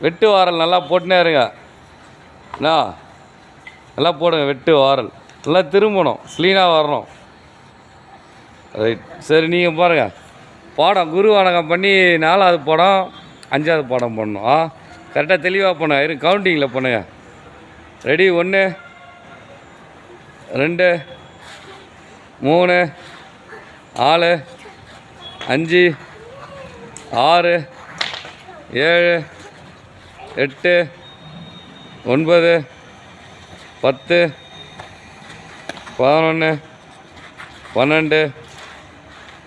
வெட்டு வாரல் நல்லா போட்டுனே இருங்க. என்ன நல்லா போடுங்க வெட்டு வாரல். நல்லா திரும்பணும் க்ளீனாக வரணும். ரைட் சரி நீங்கள் பாருங்க. பாடம் குரு வணக்கம் பண்ணி நாலாவது பாடம் அஞ்சாவது பாடம் பண்ணணும். ஆ? கரெக்டாக தெளிவாக பண்ணுங்க. இரு கவுண்டிங்கில் பண்ணுங்கள் ரெடி ஒன்று ரெண்டு மூணு நாலு அஞ்சு ஆறு ஏழு எட்டு ஒன்பது பத்து பதினொன்று பன்னெண்டு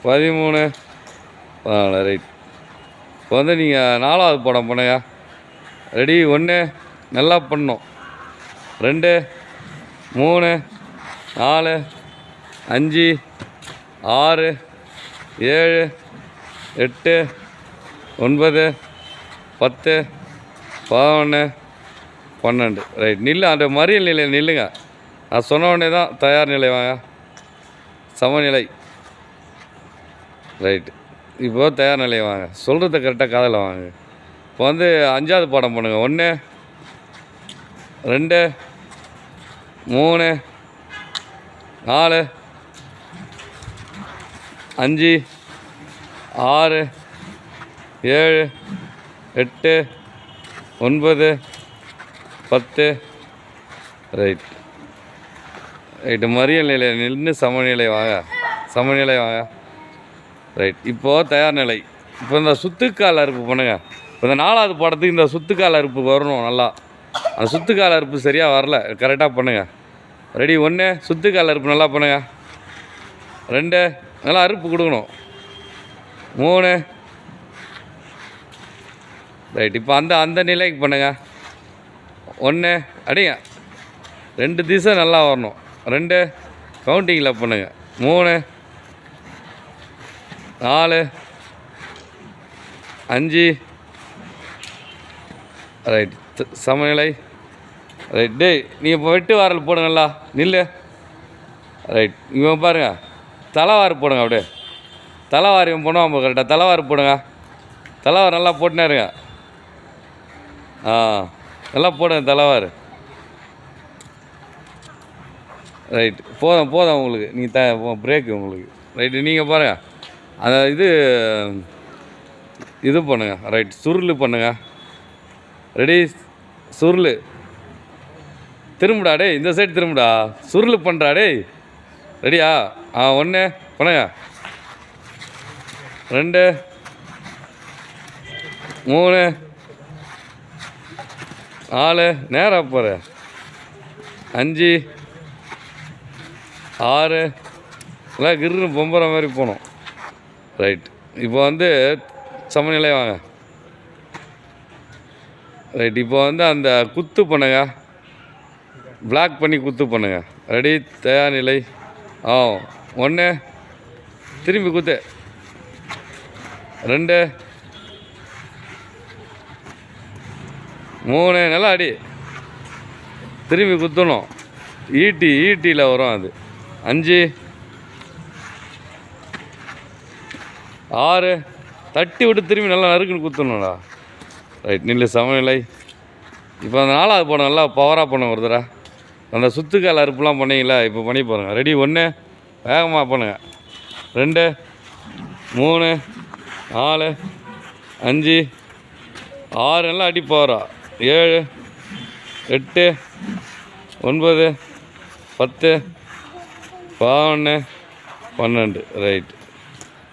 பதிமூணு பதினாலு. ரைட் இப்போ வந்து நீங்கள் நாலாவது படம் பண்ணையா ரெடி ஒன்று நல்லா பண்ணும் ரெண்டு மூணு நாலு அஞ்சு ஆறு ஏழு எட்டு ஒன்பது பத்து பதினொன்று பன்னெண்டு. ரைட் நில்லு அந்த மறியல் நிலையில் நில்லுங்க. நான் சொன்ன உடனே தான் தயார் நிலை வாங்க. சமநிலை. ரைட் இப்போ தயார் நிலை வாங்க. சொல்கிறத கரெக்டாக காதில் வாங்க. இப்போ வந்து அஞ்சாவது பாடம் பண்ணுங்க. ஒன்று ரெண்டு மூணு நாலு அஞ்சு ஆறு ஏழு எட்டு ஒன்பது பத்து ரைட். ரைட்டு மறியல் நிலை நின்று சமநிலை வாங்க. சமநிலை வாங்க. ரைட் இப்போது தயார் நிலை. இப்போ இந்த சுத்துக்கால் அறுப்பு பண்ணுங்கள் இப்போ இந்த நாலாவது படத்துக்கு இந்த சுத்துக்கால் அறுப்பு வரணும் நல்லா. அந்த சுத்துக்கால் அறுப்பு சரியாக வரல. கரெக்டாக பண்ணுங்கள் ரெடி ஒன்று சுத்துக்கால் அறுப்பு நல்லா பண்ணுங்கள் ரெண்டு நல்லா அறுப்பு கொடுக்கணும். மூணு ரைட் இப்போ அந்த அந்த நிலைக்கு பண்ணுங்க. ஒன்று அடிங்க. ரெண்டு திசை நல்லா வரணும். ரெண்டு கவுண்டிங்கில் பண்ணுங்க. மூணு நாலு அஞ்சு. ரைட் சமநிலை. ரைட் டேய் நீ இப்போ வெட்டு வாரல் போடுங்க நல்லா. நில்லு ரைட் இவன் பாருங்க. தலைவாறு போடுங்க அப்படியே. தலைவாரி இவன் பண்ணுவான் கரெக்டாக தலைவாறு போடுங்க. தலைவாறு நல்லா போட்டுனே இருங்க. ஆ நல்லா போடுங்க தலைவார். ரைட் போதும் போதும் உங்களுக்கு. நீங்கள் த பிரேக்கு உங்களுக்கு. ரைட்டு நீங்கள் பாருங்கள் அந்த இது இது பண்ணுங்கள் ரைட் சுருள் பண்ணுங்கள் ரெடி சுருள். திரும்புடா டேய். இந்த சைடு திரும்புடா. சுருள் பண்ணுறா டேய். ரெடியா ஆ? ஒன்று பண்ணுங்க. ரெண்டு. மூணு. நாலு நேராக போகிற அஞ்சு ஆறு எல்லாம் கிருன்னு பொம்புற மாதிரி போகணும் ரைட் இப்போ வந்து சமநிலை வாங்க. ரைட் இப்போ வந்து அந்த குத்து பண்ணுங்க. பிளாக் பண்ணி குத்து பண்ணுங்க. ரெடி தயார் நிலை. ஆ ஒன்று திரும்பி குத்து. ரெண்டு. மூணு நல்லா அடி. திரும்பி குத்தணும். ஈட்டி ஈட்டியில் வரும் அது. அஞ்சு. ஆறு. தட்டி விட்டு திரும்பி நல்லா நறுக்குன்னு குத்தணும்டா. ரைட் நில்லு சமநிலை. இப்போ அந்த நாலாவது படம் நல்லா பவராக பண்ண ஒரு தடவை அந்த சுத்துக்கால் அறுப்புலாம் பண்ணீங்களா? இப்போ பண்ணி பாருங்கள் ரெடி ஒன்று வேகமாக பண்ணுங்கள் ரெண்டு. மூணு. நாலு. அஞ்சு. ஆறு. நல்லா அடி பவரா ஏழு எட்டு ஒன்பது பத்து பதினொன்று பன்னெண்டு. ரைட்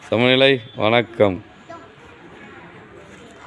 சமநிலை வணக்கம்.